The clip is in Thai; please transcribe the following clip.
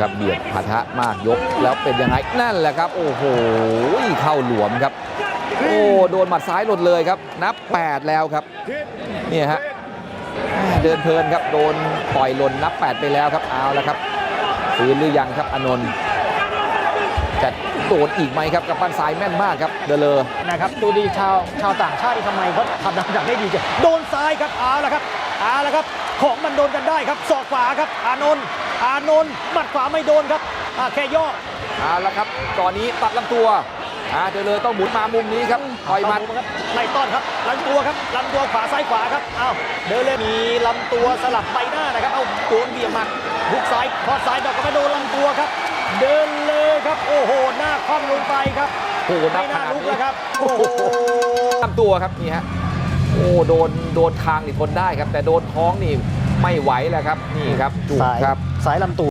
ครับเบียดพะทะมากยก แล้วเป็นยังไงนั่นแหละครับ โอ้โหเข้าหลวมครับ โอ้โดนหมัดซ้ายหล่นเลยครับ นับ 8 แล้วครับนี่ฮะเดินเพลินครับโดนต่อยหล่นนับ 8 ไปแล้วครับเอาแล้วครับฟื้นหรือยังครับอานนท์จะโดนอีกไหมครับกับปั้นซ้ายแม่นมากครับเดเลอนะครับดูดีชาวชาวต่างชาติทำไมเขาทำดังได้ดีจังโดนซ้ายครับเอาละครับ เอาละครับ ของมันโดนกันได้ครับศอกขวาครับ อานนท์อานนท์หมัดขวาไม่โดนครับอ่าแค่ย่อเอาละครับตอนนี้ตัดลำตัวอ่าเดเลอต้องหมุนมามุมนี้ครับต่อยหมัดครับไล่ต้อนครับลำตัวครับลำตัวขวาซ้ายขวาครับเอาเดินเลยมีลำตัวสลับใบหน้านะครับเอาโดนเบี่ยงมาบุกซ้ายพอซ้ายดอกก็ไม่โดนลำตัวครับ เดินเลยครับ โอ้โหหน้าคว่ำลงไปครับโอ้โหนัไม่บขน่านาดลุกนี้แล้วครับโอ้โหลำตัวครับนี่ฮะ โอ้โดนโดนคางนี่ทนได้ครับ แต่โดนท้องนี่ไม่ไหวแล้วครับนี่ครับจุกสายครับ สายลำตัว